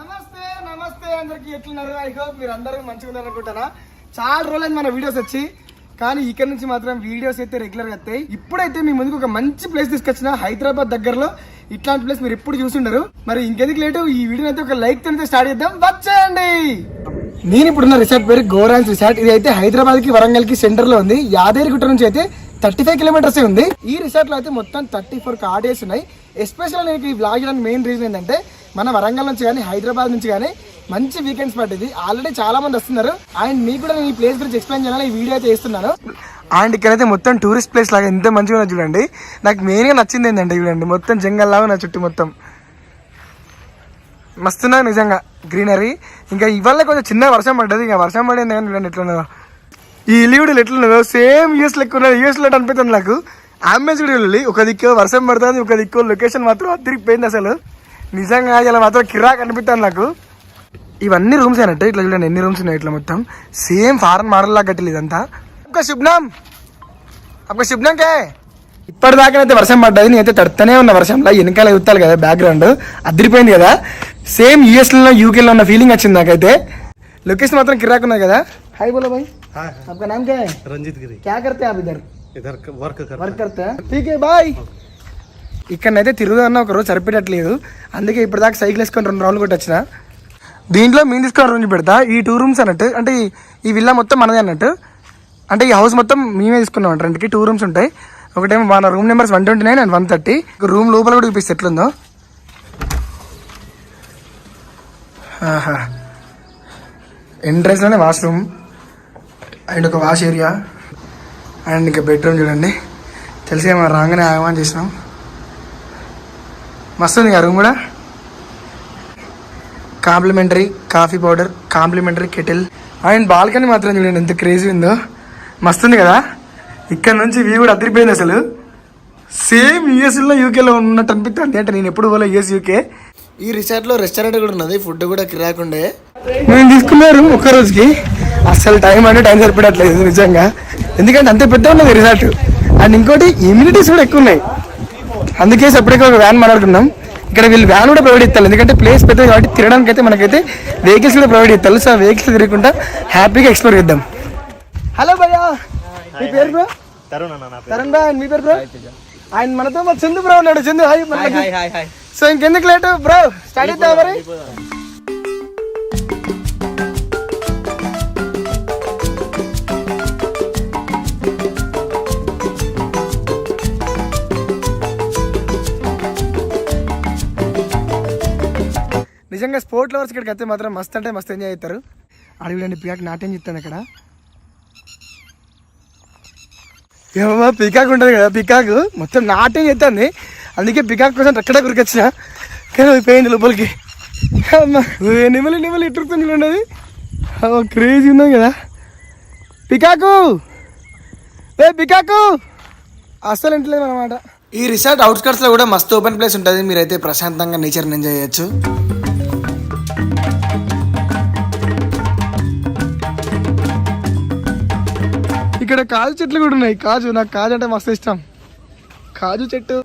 నమస్తే నమస్తే అందరికి. ఎట్లున్నారు? ఐ హోప్ మీరు అందరూ మంచిగా ఉన్నారు అనుకుంటారా చాలా రోజులైంది మన వీడియోస్ వచ్చి. కానీ ఇక్కడ నుంచి మాత్రం వీడియోస్ అయితే రెగ్యులర్గా వస్తాయి. ఇప్పుడైతే మీ ముందుకు ఒక మంచి ప్లేస్ తీసుకొచ్చిన హైదరాబాద్ దగ్గరలో ఇట్లాంటి ప్లేస్ మీరు ఎప్పుడు చూసుండరు. మరి ఇంకెందుకు లేటు? ఈ వీడియో అయితే ఒక లైక్తో స్టార్ట్ చేద్దాం. వచ్చేయండి! నేను ఇప్పుడున్న రిసార్ట్ పేరు గోరాన్స్ రిసార్ట్. ఇది అయితే హైదరాబాద్కి వరంగల్కి సెంటర్లో ఉంది నుంచి అయితే థర్టీ ఫైవ్ కిలోమీటర్స్ ఉంది. ఈ రిసార్ట్లో అయితే మొత్తం థర్టీ ఫోర్ కార్డేస్ ఉన్నాయి. ఎస్పెషల్ నేను ఈ బ్లాగ్ చేయడానికి మెయిన్ రీజన్ ఏంటంటే మన వరంగల్ నుంచి కానీ హైదరాబాద్ నుంచి కానీ మంచి వీకెండ్స్ పట్టింది ఆల్రెడీ చాలా మంది వస్తున్నారు. అండ్ మీకు కూడా నేను ఈ ప్లేస్ గురించి ఎక్స్ప్లెయిన్ చేయాలని ఈ వీడియో అయితే చేస్తున్నాను. అండ్ ఇక్కడైతే మొత్తం టూరిస్ట్ ప్లేస్ లాగా ఎంత మంచిగా ఉన్నది చూడండి. నాకు మెయిన్గా నచ్చింది ఏంటంటే చూడండి మొత్తం జంగల్ లాగా నా చుట్టూ మొత్తం. మస్తున్నా నిజంగా గ్రీనరీ ఇంకా ఇవాళ కొంచెం చిన్న వర్షం పడ్డది. ఇంకా వర్షం పడింది కానీ చూడండి ఎట్లున్నదో ఈ లీవుడులు ఎట్లున్నాయో సేమ్ యూఎస్ లెక్క ఉన్నాయి. యూఎస్ లెట్ అనిపిస్తుంది నాకు? అమెజాన్ వెళ్ళి ఒక దిక్కు వర్షం పడుతుంది ఒక దిక్కు లొకేషన్ మాత్రం తిరిగిపోయింది అసలు. నిజంగా ఇలా మాత్రం కిరాక్ అనిపిస్తుంది నాకు. ఇవన్నీ రూమ్స్ అయినట్టు ఇట్లా చూడండి ఎన్ని రూమ్స్ ఉన్నాయి ఇట్లా మొత్తం. సేమ్ ఫారెన్ మోడల్ లాగా కట్టలేదు ఇదంతా. ఒక శుభ్నం ఒక శుభ్నంకే ఇప్పటిదాకానైతే వర్షం పడ్డది నేనైతే తడుతూనే ఉన్న వర్షంలో. వెనకాల ఎత్తాలి కదా బ్యాక్గ్రౌండ్ అదిరిపోయింది కదా. సేమ్ యూఎస్లో యూకేలో ఉన్న ఫీలింగ్ వచ్చింది నాకైతే. లొకేషన్ మాత్రం కిరాక్ ఉన్నాయి కదా. హాయ్ బోలో బాయ్. हाँ आपका नाम क्या है रंजीत गिरी क्या करते हैं आप इधर इधर वर्क कर వర్క్ करते हैं ठीक है బాయ్ ఇక్కడనైతే తిరుగుదన్న ఒక రోజు సరిపెట్టట్లేదు అందుకే ఇప్పటిదాకా సైకిల్ వేసుకొని రెండు రౌండ్లు కొట్టి వచ్చిన దీంట్లో మేము తీసుకొని రూమ్ పెడతా ఈ టూ రూమ్స్ అన్నట్టు అంటే ఈ- ఈ విల్లా మొత్తం మనదే అన్నట్టు అంటే ఈ హౌస్ మొత్తం మేమే తీసుకున్నాం అంట రెండుకి టూ రూమ్స్ ఉంటాయి ఒకటేమో మన room numbers one twenty nine and one thirty room లోపల కూడా చూపిస్తే ఎట్లుందో ఆహా ఎంట్రన్స్లోనే వాష్రూమ్ అండ్ ఒక వాష్ ఏరియా. అండ్ ఇంకా బెడ్రూమ్ చూడండి. తెలిసి మనం రాగానే ఆగమని చేసినాం. మస్తు ఉంది రూమ్ కూడా? Complimentary coffee powder complimentary kettle. And balcony మాత్రం చూడండి ఎంత క్రేజీ ఉందో. మస్తుంది కదా? ఇక్కడ నుంచి వ్యూ కూడా అదిరిపోయింది అసలు. సేమ్ యూఎస్లో యూకేలో ఉన్నట్టు అనిపిస్తుంది అంటే నేను ఎప్పుడు పోలే యూఎస్ యూకే. ఈ రిసార్ట్లో రెస్టారెంట్ కూడా ఉన్నది. ఫుడ్ కూడా కిరాకుండే మేము తీసుకున్నారు ఒక్క రోజుకి. అసలు టైం అంటే టైం సరిపడట్లేదు నిజంగా. ఎందుకంటే అంత పెద్ద ఉన్నది రిసార్ట్ అండ్ ఇంకోటి ఇమ్యూనిటీస్ కూడా ఎక్కువ ఉన్నాయి. అందుకే సపరేట్గా ఒక వ్యాన్ మాట్లాడుకున్నాం. ఇక్కడ వీళ్ళు వ్యాన్ కూడా ప్రొవైడ్ ఇస్తారు ఎందుకంటే ప్లేస్ పెద్దది కాబట్టి తినడానికి అయితే మనకైతే వెహికల్స్ కూడా ప్రొవైడ్ ఇస్తారు సో ఆ వెహికల్స్ తిరగకుండా హ్యాపీగా ఎక్స్ప్లోర్ చేద్దాం. హలో భయ్యా. మీ పేరు బ్రో తరుణ్ బ్రో అండ్ మీ పేరు బ్రో ఆయన మనతో మా చందు బ్రో ఉన్నాడు. చందు హాయ్ సో ఇంకెందుకు లేటు బ్రో స్టార్ట్ అవుతా మరి? నిజంగా స్పోర్ట్ లవర్స్ ఇక్కడికి అయితే మాత్రం మస్త్ అంటే మస్తు ఎంజాయ్ చేస్తారు. అడవిలోని పికాక్ నాట్యం చెప్తాను అక్కడ ఏమమ్మా పికాక్ ఉంటుంది కదా పికాక్? మొత్తం నాట్యం చేస్తుంది. అందుకే పికాక్ కోసం అక్కడ గురికొచ్చిన. కానీ పోయింది లోపలికి. అమ్మా నిమ్మలు నిమ్మలు ఇట్టుకుతుంది ఉండదు క్రేజీ ఉన్నాం కదా. పికాకు! ఏ పికాకు! అస్సలు ఇంటలేదు అనమాట ఈ రిసార్ట్ అవుట్స్కట్స్లో కూడా మస్తు ఓపెన్ ప్లేస్ ఉంటుంది. మీరైతే ప్రశాంతంగా నేచర్ని ఎంజాయ్ చేయొచ్చు. ఇక్కడ కాజు చెట్లు కూడా ఉన్నాయి. కాజు నాకు కాజు అంటే మస్తు ఇష్టం. కాజు చెట్టు.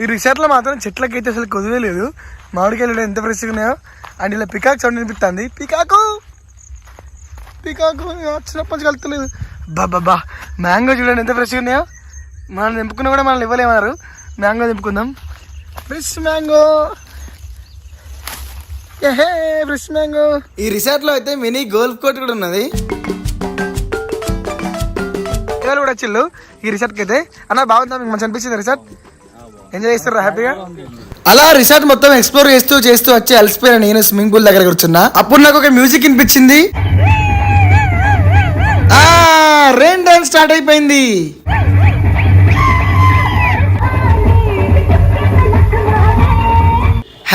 ఈ రిసార్ట్లో మాత్రం చెట్లకైతే అసలు కొదువే లేదు. మామిడికాయలు ఎంత ఫ్రెష్గా ఉన్నాయో. అండ్ ఇలా పికాక్ సౌండ్ వినిపిస్తుంది. పికాకు! పికాకు! చిన్నప్పటి నుంచి కలుతలేదు బాబా మ్యాంగో చూడండి ఎంత ఫ్రెష్గా ఉన్నాయో. మనం నింపుకున్నా కూడా మనల్ని ఇవ్వలేమన్నారు. మ్యాంగో నింపుకుందాం ఫ్రెష్ మ్యాంగో మ్యాంగో ఈ రిసార్ట్లో అయితే మినీ గోల్ఫ్ కోర్ట్ కూడా ఉన్నది. పిల్లలు కూడా వచ్చిల్లు ఈ రిసార్ట్కి అయితే. అన్న బాగుందా? మీకు మంచి అనిపించింది రిసార్ట్? ఎంజాయ్ చేస్తారా? హ్యాపీగా అలా రిసార్ట్ మొత్తం ఎక్స్ప్లోర్ చేస్తూ చేస్తూ వచ్చి అలసిపోయిన నేను స్విమ్మింగ్ పూల్ దగ్గర కూర్చున్నా. అప్పుడు నాకు ఒక మ్యూజిక్ వినిపించింది. ఆ రెయిన్ డాన్స్ స్టార్ట్ అయిపోయింది.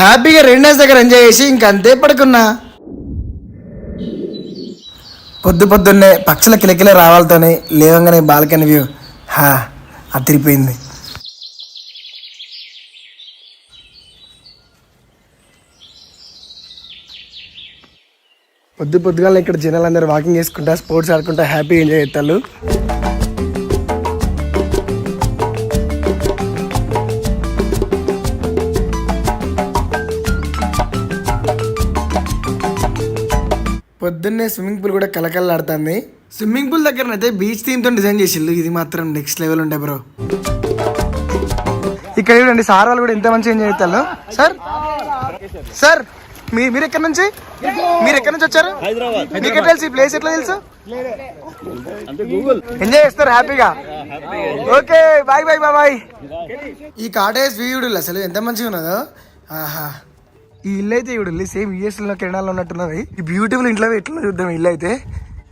హ్యాపీగా రెండేస్ దగ్గర ఎంజాయ్ చేసి ఇంక అంతే పడుకున్నా. పొద్దు పొద్దున్నే పక్షుల కిలకిల రావాలతోనే లేవంగానే బాల్కనీ వ్యూ. హా అతిరిపోయింది పొద్దు పొద్దుగా ఇక్కడ జనాలందరూ వాకింగ్ చేసుకుంటా స్పోర్ట్స్ ఆడుకుంటా హ్యాపీ ఎంజాయ్ చేస్తారు. పొద్దున్నే స్విమ్మింగ్ పూల్ కూడా కలకలలాడుతుంది స్విమ్మింగ్ పూల్ దగ్గర అయితే బీచ్ థీమ్తో డిజైన్ చేసిల్లు ఇది మాత్రం నెక్స్ట్ లెవెల్ ఉండే బ్రో ఇక్కడ చూడండి సార్ వాళ్ళు కూడా ఎంత మంచిగా ఎంజాయ్ చేస్తారు. సార్ సార్ మీ మీరు ఎక్కడి నుంచి? మీరు ఎక్కడి నుంచి వచ్చారు? మీకు తెలుసు? ఈ ప్లేస్ ఎట్లా తెలుసు? ఎంజాయ్ చేస్తారు హ్యాపీగా okay bye bye bye bye ఈ కాటేజ్ వ్యూ అసలు ఎంత మంచిగా ఉన్నదో. ఆహా. ఈ ఇల్లు అయితే ఇవిడు సేమ్ యూఎస్లో కెనడాలో ఉన్నట్టున్నది. ఈ బ్యూటిఫుల్ ఇంట్లో ఎట్లా చూద్దాం ఇల్లు అయితే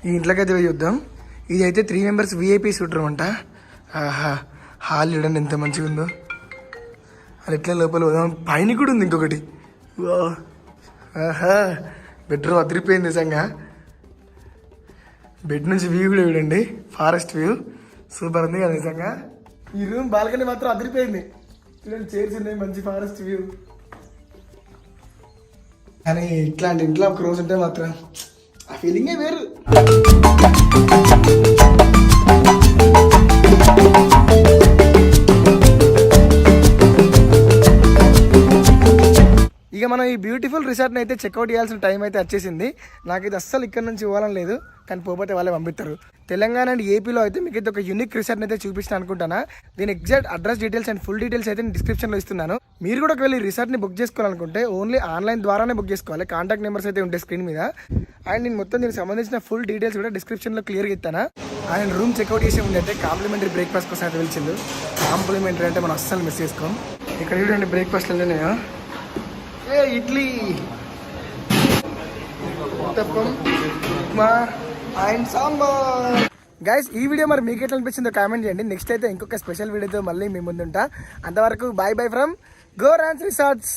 ఈ ఇంట్లోకి అయితే చూద్దాం. ఇది అయితే త్రీ మెంబర్స్ విఐపీ సూటర్ అంట. ఆహా హాల్ చూడండి ఎంత మంచిగా ఉందో. అది ఎట్లా లోపల పోదాం? పైన కూడా ఉంది ఇంకొకటి. ఆహా బెడ్రూమ్ అదిరిపోయింది నిజంగా. బెడ్ నుంచి వ్యూ కూడా చూడండి. ఫారెస్ట్ వ్యూ సూపర్ ఉంది కదా నిజంగా. ఈ రూమ్ బాల్కనీ మాత్రం అదిరిపోయింది. చూడండి చైర్స్ ఉన్నాయి మంచి ఫారెస్ట్ వ్యూ కానీ ఇట్లాంటి ఇంట్లో ఒక రోజు ఉంటే మాత్రం ఆ ఫీలింగే వేరు. ఇక మనం ఈ బ్యూటిఫుల్ రిసార్ట్ని అయితే చెక్అవుట్ చేయాల్సిన టైం అయితే వచ్చేసింది. నాకైతే అస్సలు ఇక్కడ నుంచి ఇవ్వాలని లేదు కానీ పోపోతే వాళ్ళే పంపిస్తారు. తెలంగాణ అండ్ ఏపీలో అయితే మీకు అయితే ఒక యూనిక్ రిసార్ట్ని అయితే చూపిస్తాను అనుకుంటాను. దీని exact address details and full details అయితే నేను డిస్క్రిప్షన్లో ఇస్తున్నాను. మీరు కూడా ఒకవేళ ఈ రిసార్ట్ని బుక్ చేసుకోవాలనుకుంటే ఓన్లీ ఆన్లైన్ ద్వారానే బుక్ చేసుకోవాలి. కాంటాక్ట్ నెంబర్స్ అయితే ఉంటాయి స్క్రీన్ మీద. అండ్ నేను మొత్తం దీనికి సంబంధించిన ఫుల్ డీటెయిల్స్ కూడా డిస్క్రిప్షన్లో క్లియర్గా ఇస్తాను. అండ్ రూమ్ చెక్అవుట్ చేసే ముందు కాంప్లిమెంటరీ బ్రేక్ఫాస్ట్ కోసం అయితే పిలిచిండు. కాంప్లిమెంటరీ అంటే మనం అస్సలు మిస్ చేసుకోం. ఇక్కడ చూడండి బ్రేక్ఫాస్ట్ నేను ఏ ఇడ్లీ. ఉత్తప్పం ఉప్మా అండ్ సాంబార్. గైస్ ఈ వీడియో మరి మీకు ఎట్లా అనిపించిందో కామెంట్ చేయండి. నెక్స్ట్ అయితే ఇంకొక స్పెషల్ వీడియోతో మళ్ళీ మీ ముందుంటా. అంతవరకు బాయ్ బై ఫ్రమ్ గోరాన్స్ రిసార్ట్స్